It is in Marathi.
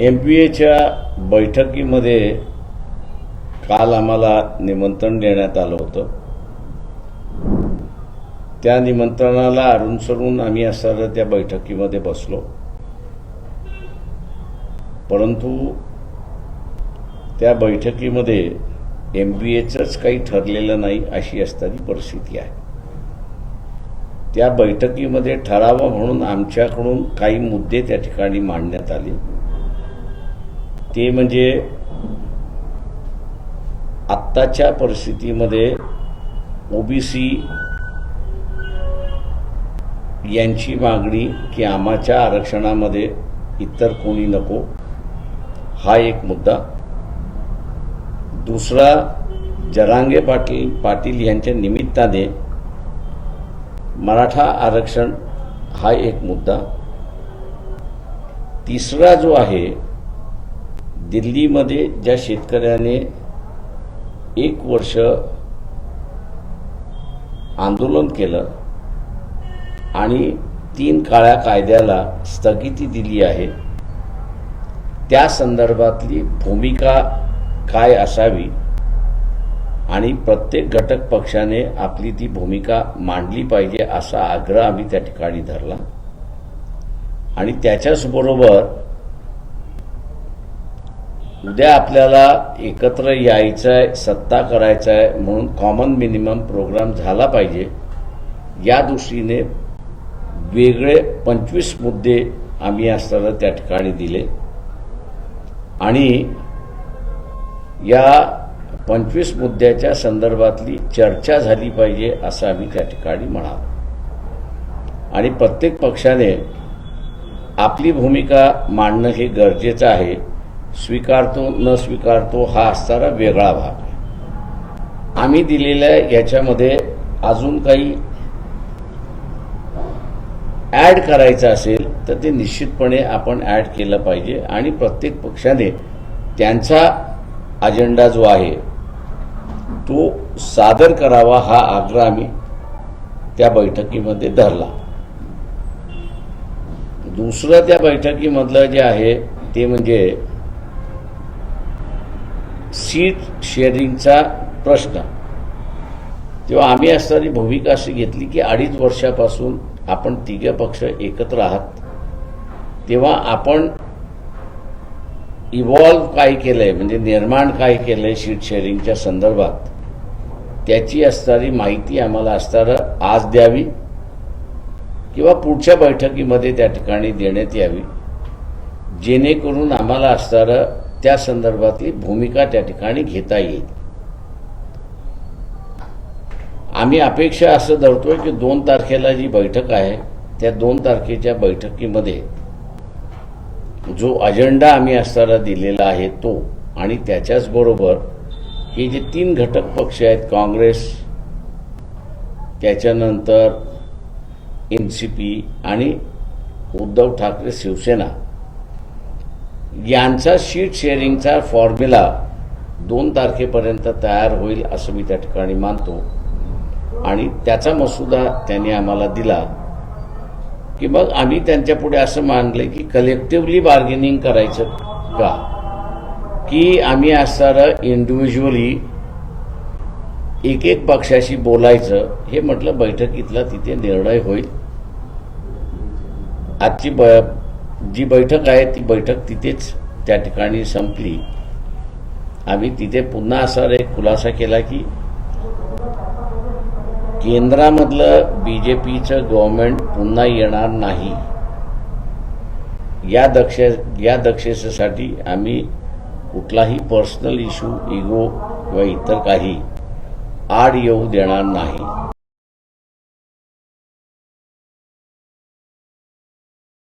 एम पी एच्या बैठकीमध्ये काल आम्हाला निमंत्रण देण्यात आलं होतं. त्या निमंत्रणाला अनुसरून आम्ही असताना त्या बैठकीमध्ये बसलो. परंतु त्या बैठकीमध्ये एम बी एचंच काही ठरलेलं नाही अशी असणारी परिस्थिती आहे. त्या बैठकीमध्ये ठरावं म्हणून आमच्याकडून काही मुद्दे त्या ठिकाणी मांडण्यात आले. ते म्हणजे आत्ताच्या परिस्थितीमध्ये ओबीसी यांची मागणी की आम्हाच्या आरक्षणामध्ये इतर कोणी नको हा एक मुद्दा. दुसरा जरांगे पाटील पाटील यांच्या निमित्ताने मराठा आरक्षण हा एक मुद्दा. तिसरा जो आहे दिल्लीमध्ये ज्या शेतकऱ्याने एक वर्ष आंदोलन केलं आणि तीन काळ्या कायद्याला स्थगिती दिली आहे त्या संदर्भातली भूमिका काय असावी आणि प्रत्येक घटक पक्षाने आपली ती भूमिका मांडली पाहिजे असा आग्रह आम्ही त्या ठिकाणी धरला. आणि त्याच्याचबरोबर उद्या आपल्याला एकत्र यायचं आहे सत्ता करायचं आहे म्हणून कॉमन मिनिमम प्रोग्राम झाला पाहिजे. या दृष्टीने वेगळे पंचवीस मुद्दे आम्ही असताना त्या ठिकाणी दिले. आणि या पंचवीस मुद्द्याच्या संदर्भातली चर्चा झाली पाहिजे असं आम्ही त्या ठिकाणी म्हणालो. आणि प्रत्येक पक्षाने आपली भूमिका मांडणं हे गरजेचं आहे. स्वीकारतो न स्वीकारतो हा असणारा वेगळा भाग. आहे आम्ही दिलेल्या याच्यामध्ये अजून काही ॲड करायचं असेल तर ते निश्चितपणे आपण ॲड केलं पाहिजे आणि प्रत्येक पक्षाने त्यांचा अजेंडा जो आहे तो सादर करावा हा आग्रह आम्ही त्या बैठकीमध्ये धरला. दुसरं त्या बैठकीमधलं जे आहे ते म्हणजे सीट शेअरिंगचा प्रश्न. तेव्हा आम्ही असणारी भूमिका अशी घेतली की अडीच वर्षापासून आपण तिघे पक्ष एकत्र आहात. तेव्हा आपण इव्हॉल्व काय केलंय म्हणजे निर्माण काय केलंय सीट शेअरिंगच्या संदर्भात त्याची असणारी माहिती आम्हाला असणारं आज द्यावी किंवा पुढच्या बैठकीमध्ये त्या ठिकाणी देण्यात यावी. जेणेकरून आम्हाला असणारं त्या संदर्भातली भूमिका त्या ठिकाणी घेता येईल. आम्ही अपेक्षा असं धरतोय की दोन तारखेला जी बैठक आहे त्या दोन तारखेच्या बैठकीमध्ये जो अजेंडा आम्ही असताना दिलेला आहे तो आणि त्याच्याचबरोबर हे जे तीन घटक पक्ष आहेत काँग्रेस त्याच्यानंतर एन सी पी आणि उद्धव ठाकरे शिवसेना यांचा शीट शेअरिंगचा फॉर्म्युला दोन तारखेपर्यंत तयार होईल असं मी त्या ठिकाणी मानतो. आणि त्याचा मसुदा त्यांनी आम्हाला दिला. की मग आम्ही त्यांच्या पुढे असं मानलं की कलेक्टिव्हली बार्गेनिंग करायचं का? की आम्ही असणारं इंडिव्हिज्युअली एक एक पक्षाशी बोलायचं हे म्हटलं बैठकीतला तिथे निर्णय होईल. आजची ब जी बैठक आहे ती बैठक तिथेच त्या ठिकाणी संपली. आम्ही तिथे पुन्हा असा एक खुलासा केला की केंद्रामधलं बी जे पीचं गव्हर्नमेंट पुन्हा येणार नाही. या दक्ष या दक्षतेसाठी आम्ही कुठलाही पर्सनल इश्यू इगो किंवा इतर काही आड येऊ देणार नाही.